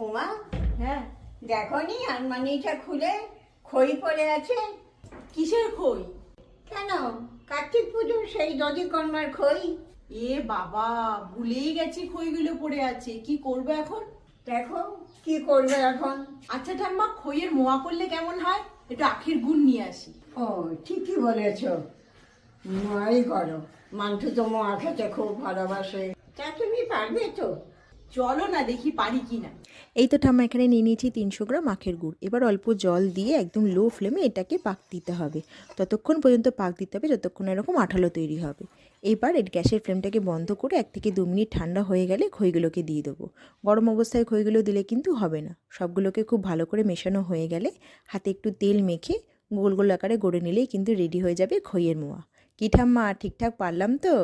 ওমা হ্যাঁ দেখো নি আলমারিটা খুলে খই পড়ে আছে। কিসের খই? কেন? কার্তিক পুজোর সেই দধিকর্মার খই। এ বাবা ভুলেই গেছি খইগুলো পড়ে আছে। কি করব এখন? দেখো কি করবে এখন? আচ্ছা ঠাম্মা খইয়ের মোয়া করলে কেমন হয়? একটু আখের গুড় নিয়ে আসি। ও ঠিকই বলেছ। মাই করো। মান্টু তো মোয়া খেতে খুব ভালোবাসে। তা তুমি পারবে তো? চলো না দেখি পারি কি না এই তো ঠাম্মা, এখানে নিয়ে নিয়েছি তিনশো গ্রাম আখের গুড়। এবার অল্প জল দিয়ে একদম লো ফ্লেমে এটাকে পাক দিতে হবে। ততক্ষণ পর্যন্ত পাক দিতে হবে, যতক্ষণ এরকম আঠালো তৈরি হবে। এবার এর গ্যাসের ফ্লেমটাকে বন্ধ করে এক থেকে দু মিনিট ঠান্ডা হয়ে গেলে খইগুলোকে দিয়ে দেবো। গরম অবস্থায় খইগুলো দিলে কিন্তু হবে না। সবগুলোকে খুব ভালো করে মেশানো হয়ে গেলে হাতে একটু তেল মেখে গোল গোল আকারে গড়ে নিলেই কিন্তু রেডি হয়ে যাবে খইয়ের মোয়া। কি ঠাম্মা, ঠিকঠাক পারলাম তো?